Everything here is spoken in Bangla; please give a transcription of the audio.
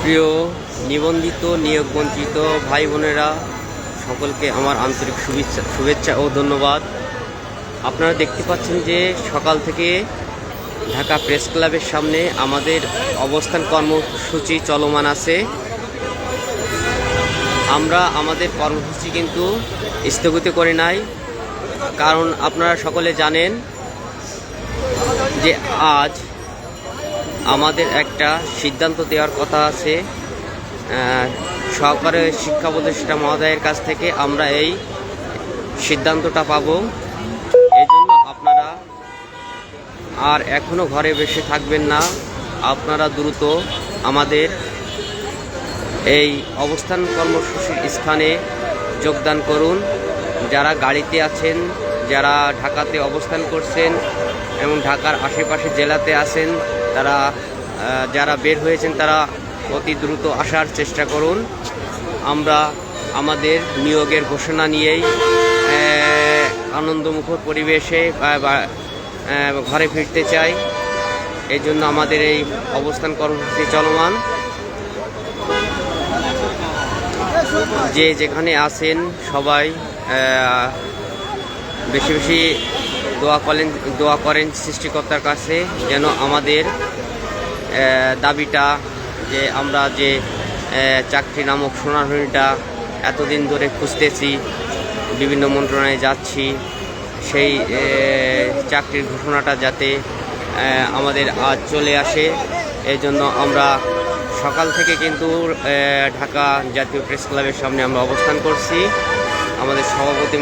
প্রিয়, নিবন্ধিত নিয়োগ বঞ্চিত ভাই বোনেরা সকলকে আমার আন্তরিক শুভেচ্ছা শুভেচ্ছা ও ধন্যবাদ। আপনারা দেখতে পাচ্ছেন যে সকাল থেকে ঢাকা প্রেস ক্লাবের সামনে আমাদের অবস্থান কর্মসূচি চলমান আছে। আমরা আমাদের কর্মসূচি কিন্তু স্থগিত করে নাই। কারণ আপনারা সকলে জানেন যে আজ আমাদের একটা সিদ্ধান্ত দেওয়ার কথা আছে। সহকারী শিক্ষা প্রতিষ্ঠা মহোদয়ের কাছ থেকে আমরা এই সিদ্ধান্তটা পাব। এই জন্য আপনারা আর এখনও ঘরে বসে থাকবেন না। আপনারা দ্রুত আমাদের এই অবস্থান কর্মসূচির স্থানে যোগদান করুন। যারা গাড়িতে আছেন, যারা ঢাকাতে অবস্থান করছেন এবং ঢাকার আশেপাশে জেলাতে আছেন তারা যারা বের হয়েছেন তারা অতি দ্রুত আসার চেষ্টা করুন। আমরা আমাদের নিয়োগের ঘোষণা নিয়েই আনন্দমুখর পরিবেশে ঘরে ফিরতে চাই। এই জন্য আমাদের এই অবস্থান কর্মসূচি চলমান। যে যেখানে আছেন সবাই বেশি বেশি দোয়া করেন দোয়া করেন সৃষ্টিকর্তার কাছে যেন আমাদের দাবিটা যে আমরা যে চাকরি নামক সোনারহরিণটা এতদিন ধরে খুঁজতেছি, বিভিন্ন মন্ত্রণায় যাচ্ছি, সেই চাকরির ঘোষণাটা যাতে আমাদের আজ চলে আসে এই জন্য আমরা সকাল থেকে কিন্তু ঢাকা জাতীয় প্রেস ক্লাবের সামনে আমরা অবস্থান করছি। আমাদের সভাপতি